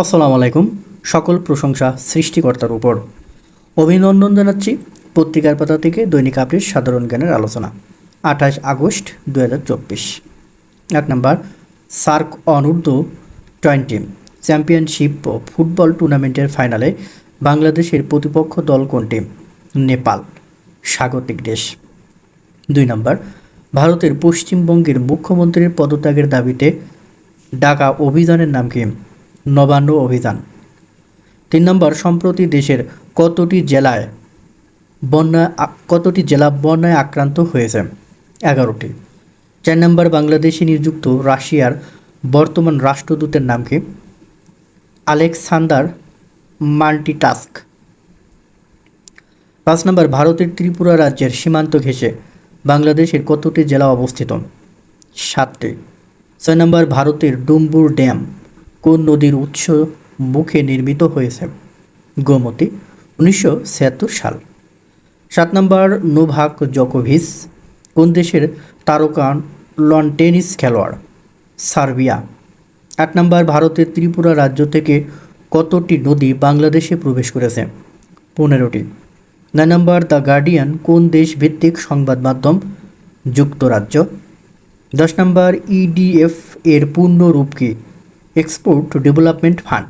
আসসালামু আলাইকুম। সকল প্রশংসা সৃষ্টিকর্তার উপর। অভিনন্দন জানাচ্ছি পত্রিকার পাতা থেকে দৈনিক আপডেট সাধারণ জ্ঞানের আলোচনা, আঠাশ আগস্ট দু এক নম্বর, সার্ক অনূর্ধ্ব টোয়েন্টি, চ্যাম্পিয়নশিপ ফুটবল টুর্নামেন্টের ফাইনালে বাংলাদেশের প্রতিপক্ষ দল কোনটি? নেপাল, স্বাগতিক দেশ। দুই নম্বর, ভারতের পশ্চিমবঙ্গের মুখ্যমন্ত্রীর পদত্যাগের দাবিতে ডাকা অভিযানের নাম কি? নবান্ন অভিযান। তিন নম্বর, সম্প্রতি দেশের কতটি জেলায় বন্যা কতটি জেলা বন্যায় আক্রান্ত হয়েছে? এগারোটি। চার নম্বর, বাংলাদেশে নিযুক্ত রাশিয়ার বর্তমান রাষ্ট্রদূতের নাম কি? Alexander Mantytsky. পাঁচ নম্বর, ভারতের ত্রিপুরা রাজ্যের সীমান্ত ঘেঁষে বাংলাদেশের কতটি জেলা অবস্থিত? সাতটি। ছয় নম্বর, ভারতের ডুম্বুর ড্যাম। কোন নদীর উৎস মুখে নির্মিত হয়েছে? গোমতী, উনিশশো ছিয়াত্তর সাল। সাত নম্বর, নোভাক জকোভিস কোন দেশের তারকা লন টেনিস খেলোয়াড়? সার্বিয়া। আট নম্বর, ভারতের ত্রিপুরা রাজ্য থেকে কতটি নদী বাংলাদেশে প্রবেশ করেছে? পনেরোটি। নয় নম্বর, দ্য গার্ডিয়ান, কোন দেশ ভিত্তিক সংবাদ মাধ্যম যুক্তরাজ্য? দশ নম্বর ইডিএফ এর পূর্ণ রূপ কি? Export development fund